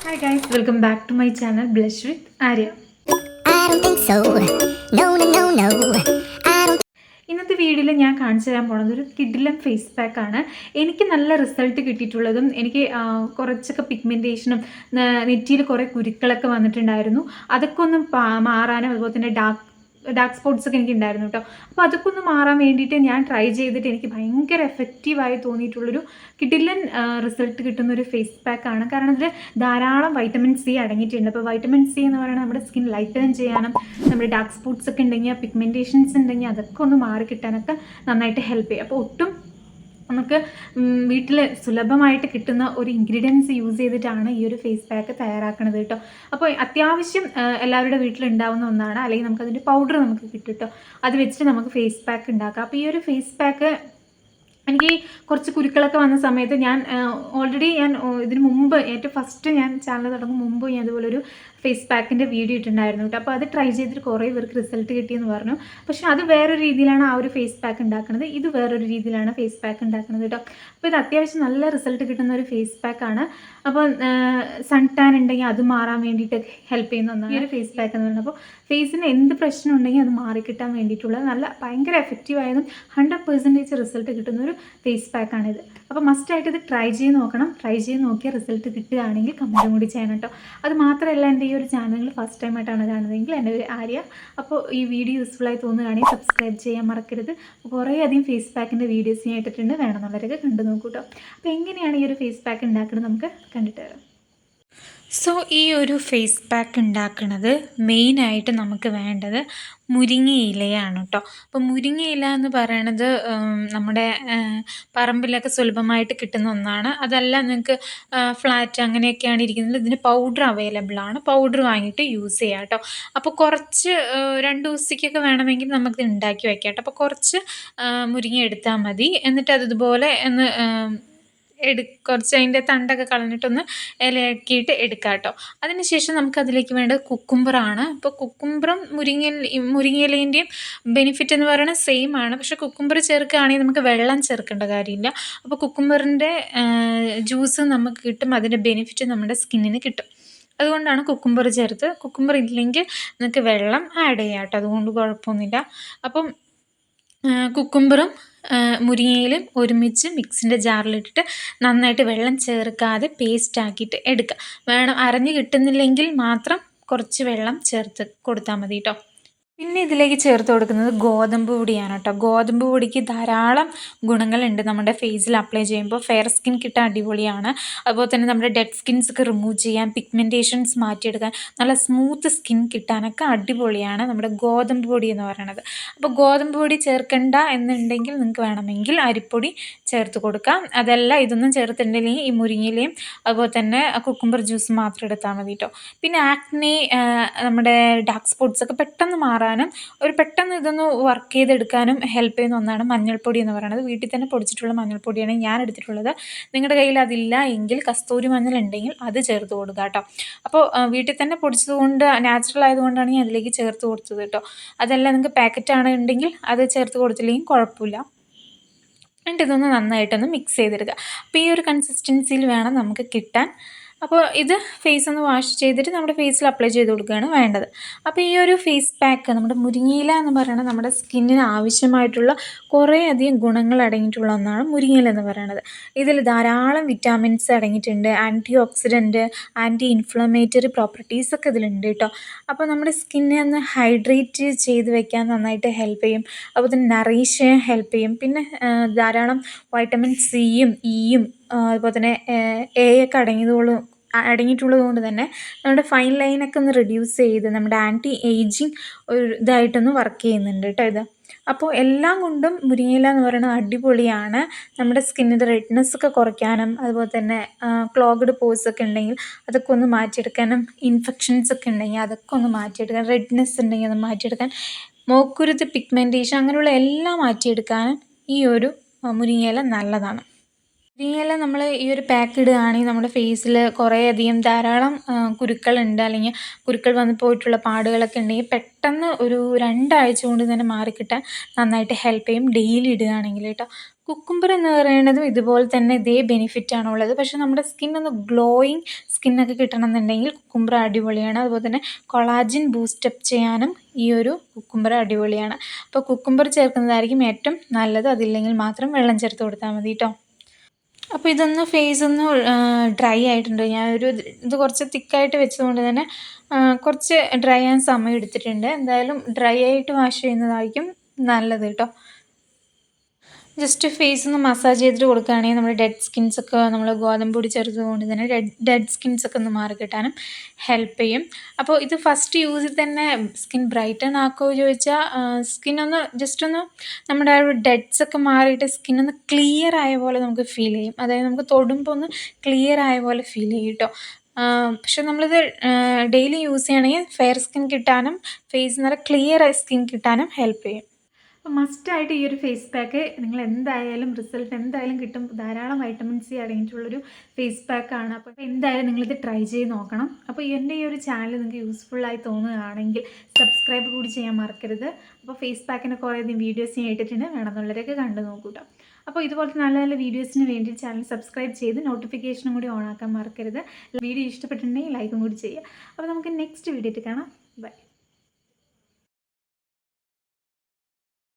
Hi guys welcome back to my channel blush with Arya. ഇന്നത്തെ വീഡിയോയിൽ ഞാൻ കാണിച്ചു തരാൻ പോണത് ഒരു കിഡിലം ഫേസ് പാക്ക് ആണ് എനിക്ക് നല്ല റിസൾട്ട് കിട്ടിയിട്ടുള്ളതും എനിക്ക് കുറച്ചൊക്കെ പിഗ്മെന്റേഷനും നെറ്റിയിൽ കുറേ കുരുക്കളൊക്കെ വന്നിട്ടുണ്ടായിരുന്നു അതൊക്കെ ഒന്ന് മാറാനും അതുപോലെ തന്നെ ഡാർക്ക് ഡാർക്ക് സ്പോട്ട്സ് ഒക്കെ എനിക്ക് ഉണ്ടായിരുന്നു കേട്ടോ. അപ്പോൾ അതൊക്കെ ഒന്ന് മാറാൻ വേണ്ടിയിട്ട് ഞാൻ ട്രൈ ചെയ്തിട്ട് എനിക്ക് ഭയങ്കര എഫക്റ്റീവായി തോന്നിയിട്ടുള്ളൊരു കിഡിലൻ റിസൾട്ട് കിട്ടുന്ന ഒരു ഫേസ് പാക്ക് ആണ്. കാരണം ഇതിൽ ധാരാളം വൈറ്റമിൻ സി അടങ്ങിയിട്ടുണ്ട്. അപ്പോൾ വൈറ്റമിൻ സി എന്ന് പറയുന്നത് നമ്മുടെ സ്കിൻ ലൈറ്റൻ ചെയ്യാനും നമ്മുടെ ഡാർക്ക് സ്പോട്ട്സ് ഒക്കെ ഉണ്ടെങ്കിൽ പിഗ്മെന്റേഷൻസ് ഉണ്ടെങ്കിൽ അതൊക്കെ ഒന്ന് മാറി കിട്ടാനൊക്കെ നന്നായിട്ട് ഹെൽപ്പ് ചെയ്യും. അപ്പോൾ ഒട്ടും നമുക്ക് വീട്ടിൽ സുലഭമായിട്ട് കിട്ടുന്ന ഒരു ഇൻഗ്രീഡിയൻസ് യൂസ് ചെയ്തിട്ടാണ് ഈ ഒരു ഫേസ് പാക്ക് തയ്യാറാക്കുന്നത് കേട്ടോ. അപ്പോൾ അത്യാവശ്യം എല്ലാവരുടെ വീട്ടിൽ ഉണ്ടാവുന്ന ഒന്നാണ്. അല്ലെങ്കിൽ നമുക്ക് അതിന്റെ പൗഡർ നമുക്ക് കിട്ടും കേട്ടോ. അത് വെച്ചിട്ട് നമുക്ക് ഫേസ് പാക്ക് ഉണ്ടാക്കാം. അപ്പോൾ ഈ ഒരു ഫേസ് പാക്ക് എനിക്ക് കുറച്ച് കുരുക്കളൊക്കെ വന്ന സമയത്ത് ഞാൻ ഓൾറെഡി ഞാൻ ഇതിന് മുമ്പ് ഏറ്റവും ഫസ്റ്റ് ഞാൻ ചാനൽ തുടങ്ങും മുമ്പ് ഞാൻ ഇതുപോലൊരു ഫേസ് പാക്കിന്റെ വീഡിയോ ഇട്ടുണ്ടായിരുന്നു കേട്ടോ അപ്പോൾ അത് ട്രൈ ചെയ്തിട്ട് കുറേ പേർക്ക് റിസൾട്ട് കിട്ടിയെന്ന് പറഞ്ഞു. പക്ഷേ അത് വേറൊരു രീതിയിലാണ് ആ ഒരു ഫേസ് പാക്ക് ഉണ്ടാക്കുന്നത് ഇത് വേറൊരു രീതിയിലാണ് ഫേസ് പാക്ക് ഉണ്ടാക്കുന്നത് കേട്ടോ അപ്പോൾ ഇത് അത്യാവശ്യം നല്ല റിസൾട്ട് കിട്ടുന്ന ഒരു ഫേസ് പാക്കാണ് അപ്പോൾ സൺ ടാൻ ഉണ്ടെങ്കിൽ അത് മാറാൻ വേണ്ടിയിട്ട് ഹെൽപ്പ് ചെയ്യുന്ന ഒന്നാണ് ഈ ഒരു ഫേസ് പാക്ക് എന്ന് പറയുന്നത്. അപ്പോൾ ഫേസിന് എന്ത് പ്രശ്നം ഉണ്ടെങ്കിൽ അത് മാറിക്കിട്ടാൻ വേണ്ടിയിട്ടുള്ള നല്ല ഭയങ്കര എഫക്റ്റീവ് ആയതും ഹൺഡ്രഡ് പെർസെന്റേജ് റിസൾട്ട് കിട്ടുന്ന ഒരു ഫേസ് പാക്കാണിത് അപ്പോൾ മസ്റ്റായിട്ട് ഇത് ട്രൈ ചെയ്ത് നോക്കണം. ട്രൈ ചെയ്ത് നോക്കിയാൽ റിസൾട്ട് കിട്ടുകയാണെങ്കിൽ കമന്റും കൂടി ചെയ്യണം കേട്ടോ അത് മാത്രമല്ല എന്റെ ഈ ഒരു ചാനലിൽ ഫസ്റ്റ് ടൈം ആയിട്ടാണ് കാണുന്നതെങ്കിൽ എന്റെ ഒരു ആര്യ. അപ്പോൾ ഈ വീഡിയോ യൂസ്ഫുൾ ആയി തോന്നുകയാണെങ്കിൽ സബ്സ്ക്രൈബ് ചെയ്യാൻ മറക്കരുത്. കുറേയധികം ഫേസ് പാക്കിന്റെ വീഡിയോസ് ഞാൻ ഇട്ടിട്ടുണ്ട്. വേണമെന്നുള്ളവരൊക്കെ കണ്ടു നോക്കൂട്ടോ അപ്പോൾ എങ്ങനെയാണ് ഈ ഒരു ഫേസ് പാക്ക് ഉണ്ടാക്കുന്നത് നമുക്ക് കണ്ടിട്ട് വരാം. സോ ഈ ഒരു ഫേസ് പാക്ക് ഉണ്ടാക്കുന്നത് മെയിനായിട്ട് നമുക്ക് വേണ്ടത് മുരിങ്ങ ഇലയാണ് കേട്ടോ അപ്പോൾ മുരിങ്ങ ഇല എന്ന് പറയണത് നമ്മുടെ പറമ്പിലൊക്കെ സുലഭമായിട്ട് കിട്ടുന്ന ഒന്നാണ്. അതല്ല നിങ്ങൾക്ക് ഫ്ലാറ്റ് അങ്ങനെയൊക്കെയാണ് ഇരിക്കുന്നത്. ഇതിന് പൗഡർ അവൈലബിൾ ആണ്. പൗഡർ വാങ്ങിയിട്ട് യൂസ് ചെയ്യാം കേട്ടോ അപ്പോൾ കുറച്ച് രണ്ട് ദിവസത്തേക്കൊക്കെ വേണമെങ്കിൽ നമുക്ക് ഉണ്ടാക്കി വയ്ക്കാം കേട്ടോ അപ്പോൾ കുറച്ച് മുരിങ്ങ എടുത്താൽ മതി. എന്നിട്ട് അത് ഇതുപോലെ ഒന്ന് എടു കുറച്ച് അതിന്റെ തണ്ടൊക്കെ കളഞ്ഞിട്ടൊന്ന് ഇലയാക്കിയിട്ട് എടുക്കാം കേട്ടോ. അതിനുശേഷം നമുക്കതിലേക്ക് വേണ്ടത് കുക്കുംബറാണ്. അപ്പോൾ കുക്കുംബറും മുരിങ്ങ മുരിങ്ങയിലേന്റെയും ബെനിഫിറ്റ് എന്ന് പറയുന്നത് സെയിം ആണ്. പക്ഷെ കുക്കുംബർ ചേർക്കുകയാണെങ്കിൽ നമുക്ക് വെള്ളം ചേർക്കേണ്ട കാര്യമില്ല. അപ്പോൾ കുക്കുംബറിന്റെ ജ്യൂസ് നമുക്ക് കിട്ടും. അതിന്റെ ബെനിഫിറ്റ് നമ്മുടെ സ്കിന്നിന് കിട്ടും. അതുകൊണ്ടാണ് കുക്കുംബർ ചേർത്ത്. കുക്കുംബർ ഇല്ലെങ്കിൽ നിങ്ങൾക്ക് വെള്ളം ആഡ് ചെയ്യാം കേട്ടോ. അതുകൊണ്ട് കുഴപ്പമൊന്നുമില്ല. അപ്പം കുക്കുംബറും മുരിങ്ങയിലും ഒരുമിച്ച് മിക്സിന്റെ ജാറിലിട്ടിട്ട് നന്നായിട്ട് വെള്ളം ചേർക്കാതെ പേസ്റ്റ് ആക്കിയിട്ട് എടുക്കുക വേണം അരഞ്ഞ് കിട്ടുന്നില്ലെങ്കിൽ മാത്രം കുറച്ച് വെള്ളം ചേർത്ത് കൊടുത്താൽ മതി കേട്ടോ പിന്നെ ഇതിലേക്ക് ചേർത്ത് കൊടുക്കുന്നത് ഗോതമ്പ് പൊടിയാണ് കേട്ടോ. ഗോതമ്പ് പൊടിക്ക് ധാരാളം ഗുണങ്ങളുണ്ട് നമ്മുടെ ഫേസിൽ അപ്ലൈ ചെയ്യുമ്പോൾ. ഫെയർ സ്കിൻ കിട്ടാൻ അടിപൊളിയാണ്. അതുപോലെ തന്നെ നമ്മുടെ ഡെഡ് സ്കിൻസ് ഒക്കെ റിമൂവ് ചെയ്യാൻ പിഗ്മെന്റേഷൻസ് മാറ്റിയെടുക്കാൻ നല്ല സ്മൂത്ത് സ്കിൻ കിട്ടാനൊക്കെ അടിപൊളിയാണ് നമ്മുടെ ഗോതമ്പ് പൊടി എന്ന് പറയുന്നത്. അപ്പോൾ ഗോതമ്പ് പൊടി ചേർക്കണ്ട എന്നുണ്ടെങ്കിൽ നിങ്ങൾക്ക് വേണമെങ്കിൽ അരിപ്പൊടി ചേർത്ത് കൊടുക്കാം. അതല്ല ഇതൊന്നും ചേർത്തിട്ടുണ്ടെങ്കിൽ ഈ മുരിങ്ങയിലയും അതുപോലെ തന്നെ കുക്കുംബർ ജ്യൂസ് മാത്രം എടുത്താൽ മതി കേട്ടോ. പിന്നെ ആക്നെ നമ്മുടെ ഡാർക്ക് സ്പോട്ട്സ് ഒക്കെ പെട്ടെന്ന് മാറാനും ഒരു പെട്ടെന്ന് ഇതൊന്ന് വർക്ക് ചെയ്തെടുക്കാനും ഹെൽപ്പ് ചെയ്യുന്ന ഒന്നാണ് മഞ്ഞൾപ്പൊടി എന്ന് പറയുന്നത്. വീട്ടിൽ തന്നെ പൊടിച്ചിട്ടുള്ള മഞ്ഞൾപ്പൊടിയാണ് ഞാൻ എടുത്തിട്ടുള്ളത്. നിങ്ങളുടെ കയ്യിൽ അതില്ല എങ്കിൽ കസ്തൂരി മഞ്ഞൾ ഉണ്ടെങ്കിൽ അത് ചേർത്ത് കൊടുക്കുക കേട്ടോ. അപ്പോൾ വീട്ടിൽ തന്നെ പൊടിച്ചത് കൊണ്ട് നാച്ചുറൽ ആയതുകൊണ്ടാണ് ഞാൻ അതിലേക്ക് ചേർത്ത് കൊടുത്തത് കേട്ടോ. അതല്ല നിങ്ങൾക്ക് പാക്കറ്റ് ആണ് ഉണ്ടെങ്കിൽ അത് ചേർത്ത് കൊടുത്തില്ലെങ്കിൽ കുഴപ്പമില്ല. എന്നിട്ട് ഇതൊന്ന് നന്നായിട്ടൊന്ന് മിക്സ് ചെയ്തെടുക്കുക. അപ്പോൾ ഈ ഒരു കൺസിസ്റ്റൻസിയിൽ വേണം നമുക്ക് കിട്ടാൻ. അപ്പോൾ ഇത് ഫേസ് ഒന്ന് വാഷ് ചെയ്തിട്ട് നമ്മുടെ ഫേസിൽ അപ്ലൈ ചെയ്ത് കൊടുക്കുകയാണ് വേണ്ടത്. അപ്പോൾ ഈ ഒരു ഫേസ് പാക്ക് നമ്മുടെ മുരിങ്ങയില എന്ന് പറയുന്നത് നമ്മുടെ സ്കിന്നിന് ആവശ്യമായിട്ടുള്ള കുറേയധികം ഗുണങ്ങൾ അടങ്ങിയിട്ടുള്ള ഒന്നാണ് മുരിങ്ങയില എന്ന് പറയുന്നത്. ഇതിൽ ധാരാളം വിറ്റാമിൻസ് അടങ്ങിയിട്ടുണ്ട് antioxidant anti inflammatory properties ഒക്കെ ഇതിലുണ്ട് കേട്ടോ. അപ്പോൾ നമ്മുടെ സ്കിന്നെ ഒന്ന് ഹൈഡ്രേറ്റ് ചെയ്ത് വെക്കാൻ നന്നായിട്ട് ഹെൽപ്പ് ചെയ്യും. അപ്പോൾ തന്നെ നറീഷ് ചെയ്യാൻ ഹെൽപ്പ് ചെയ്യും. പിന്നെ ധാരാളം വൈറ്റമിൻ സിയും ഇയും അതുപോലെ തന്നെ എ ഒക്കെ അടങ്ങിയതുകൊണ്ട് അടങ്ങിയിട്ടുള്ളത് കൊണ്ട് തന്നെ നമ്മുടെ ഫൈൻ ലൈനൊക്കെ ഒന്ന് റെഡ്യൂസ് ചെയ്ത് നമ്മുടെ ആന്റി ഏജിങ് ഒരു ഇതായിട്ടൊന്ന് വർക്ക് ചെയ്യുന്നുണ്ട് കേട്ടോ ഇത്. അപ്പോൾ എല്ലാം കൊണ്ടും മുരിങ്ങയില എന്ന് പറയുന്നത് അടിപൊളിയാണ്. നമ്മുടെ സ്കിന്നിന്റെ റെഡ്നെസ് ഒക്കെ കുറയ്ക്കാനും അതുപോലെ തന്നെ ക്ലോഗഡ് പോസ് ഒക്കെ ഉണ്ടെങ്കിൽ അതൊക്കെ ഒന്ന് മാറ്റിയെടുക്കാനും ഇൻഫെക്ഷൻസ് ഒക്കെ ഉണ്ടെങ്കിൽ അതൊക്കെ ഒന്ന് മാറ്റിയെടുക്കാൻ റെഡ്നെസ് ഉണ്ടെങ്കിൽ അത് മാറ്റിയെടുക്കാൻ മോക്കുരുത്ത് പിഗ്മെന്റേഷൻ അങ്ങനെയുള്ള എല്ലാം മാറ്റിയെടുക്കാനും ഈ ഒരു മുരിങ്ങയില നല്ലതാണ്. മുരിങ്ങയില നമ്മൾ ഈ ഒരു പാക്ക് ഇടുകയാണെങ്കിൽ നമ്മുടെ ഫേസിൽ കുറേ അധികം ധാരാളം കുരുക്കൾ ഉണ്ട് അല്ലെങ്കിൽ കുരുക്കൾ വന്നു പോയിട്ടുള്ള പാടുകളൊക്കെ ഉണ്ടെങ്കിൽ പെട്ടെന്ന് ഒരു രണ്ടാഴ്ച കൊണ്ട് തന്നെ മാറിക്കിട്ടാൻ നന്നായിട്ട് ഹെൽപ്പ് ചെയ്യും. ഡെയിലി ഇടുകയാണെങ്കിൽ കേട്ടോ. കുക്കുംബർ എന്ന് പറയുന്നതും ഇതുപോലെ തന്നെ ഇതേ ബെനിഫിറ്റ് ആണുള്ളത് പക്ഷേ നമ്മുടെ സ്കിൻ ഒന്ന് ഗ്ലോയിങ് സ്കിന്നൊക്കെ കിട്ടണമെന്നുണ്ടെങ്കിൽ കുക്കുംബർ അടിപൊളിയാണ്. അതുപോലെ തന്നെ കൊളാജിൻ ബൂസ്റ്റപ്പ് ചെയ്യാനും ഈ ഒരു കുക്കുംബർ അടിപൊളിയാണ്. അപ്പോൾ കുക്കുംബർ ചേർക്കുന്നതായിരിക്കും ഏറ്റവും നല്ലത്. അതില്ലെങ്കിൽ മാത്രം വെള്ളം ചേർത്ത് കൊടുത്താൽ മതി കേട്ടോ. അപ്പോൾ ഇതൊന്ന് ഫേസ് ഒന്ന് ഡ്രൈ ആയിട്ടുണ്ട്. ഞാൻ ഒരു ഇത് കുറച്ച് തിക്കായിട്ട് വെച്ചതുകൊണ്ട് തന്നെ കുറച്ച് ഡ്രൈ ആകാൻ സമയം എടുത്തിട്ടുണ്ട്. എന്തായാലും ഡ്രൈ ആയിട്ട് വാഷ് ചെയ്യുന്നതായിരിക്കും നല്ലത് കേട്ടോ. ജസ്റ്റ് ഫേസ് ഒന്ന് മസാജ് ചെയ്തിട്ട് കൊടുക്കുകയാണെങ്കിൽ നമ്മുടെ ഡെഡ് സ്കിൻസ് ഒക്കെ നമ്മൾ ഗോതമ്പ് പൊടി ചേർത്തത് കൊണ്ട് തന്നെ ഡെഡ് ഡെഡ് സ്കിൻസ് ഒക്കെ ഒന്ന് മാറി കിട്ടാനും ഹെൽപ്പ് ചെയ്യും. അപ്പോൾ ഇത് ഫസ്റ്റ് യൂസിൽ തന്നെ സ്കിൻ ബ്രൈറ്റൺ ആക്കുമോ ചോദിച്ചാൽ സ്കിൻ ഒന്ന് ജസ്റ്റ് ഒന്ന് നമ്മുടെ ആ ഒരു ഡെഡ്സ് ഒക്കെ മാറിയിട്ട് സ്കിൻ ഒന്ന് ക്ലിയർ ആയ പോലെ നമുക്ക് ഫീൽ ചെയ്യും. അതായത് നമുക്ക് തൊടുമ്പോൾ ഒന്ന് ക്ലിയർ ആയ പോലെ ഫീൽ ചെയ്യും കേട്ടോ പക്ഷെ നമ്മളിത് ഡെയിലി യൂസ് ചെയ്യണമെങ്കിൽ ഫെയർ സ്കിൻ കിട്ടാനും ഫേസ് നല്ല ക്ലിയർ ആയ സ്കിൻ കിട്ടാനും ഹെൽപ്പ് ചെയ്യും. മസ്റ്റായിട്ട് ഈ ഒരു ഫേസ് പാക്ക് നിങ്ങൾ എന്തായാലും റിസൾട്ട് എന്തായാലും കിട്ടും. ധാരാളം വൈറ്റമിൻ സി അടങ്ങിയിട്ടുള്ളൊരു ഫേസ് പാക്കാണ് അപ്പോൾ എന്തായാലും നിങ്ങളിത് ട്രൈ ചെയ്ത് നോക്കണം. അപ്പോൾ എന്റെ ഈ ഒരു ചാനൽ നിങ്ങൾക്ക് യൂസ്ഫുള്ളായി തോന്നുകയാണെങ്കിൽ സബ്സ്ക്രൈബ് കൂടി ചെയ്യാൻ മറക്കരുത്. അപ്പോൾ ഫേസ് പാക്കിന്റെ കുറേ അധികം വീഡിയോസ് ഞാൻ ഇട്ടിട്ടുണ്ട്. വേണമെന്നുള്ളവരൊക്കെ കണ്ടു നോക്കൂട്ടോ. അപ്പോൾ ഇതുപോലത്തെ നല്ല നല്ല വീഡിയോസിന് വേണ്ടി ചാനൽ സബ്സ്ക്രൈബ് ചെയ്ത് നോട്ടിഫിക്കേഷനും കൂടി ഓണാക്കാൻ മറക്കരുത്. വീഡിയോ ഇഷ്ടപ്പെട്ടിട്ടുണ്ടെങ്കിൽ ലൈക്കും കൂടി ചെയ്യുക. അപ്പോൾ നമുക്ക് നെക്സ്റ്റ് വീഡിയോയിൽ കാണാം. ബൈ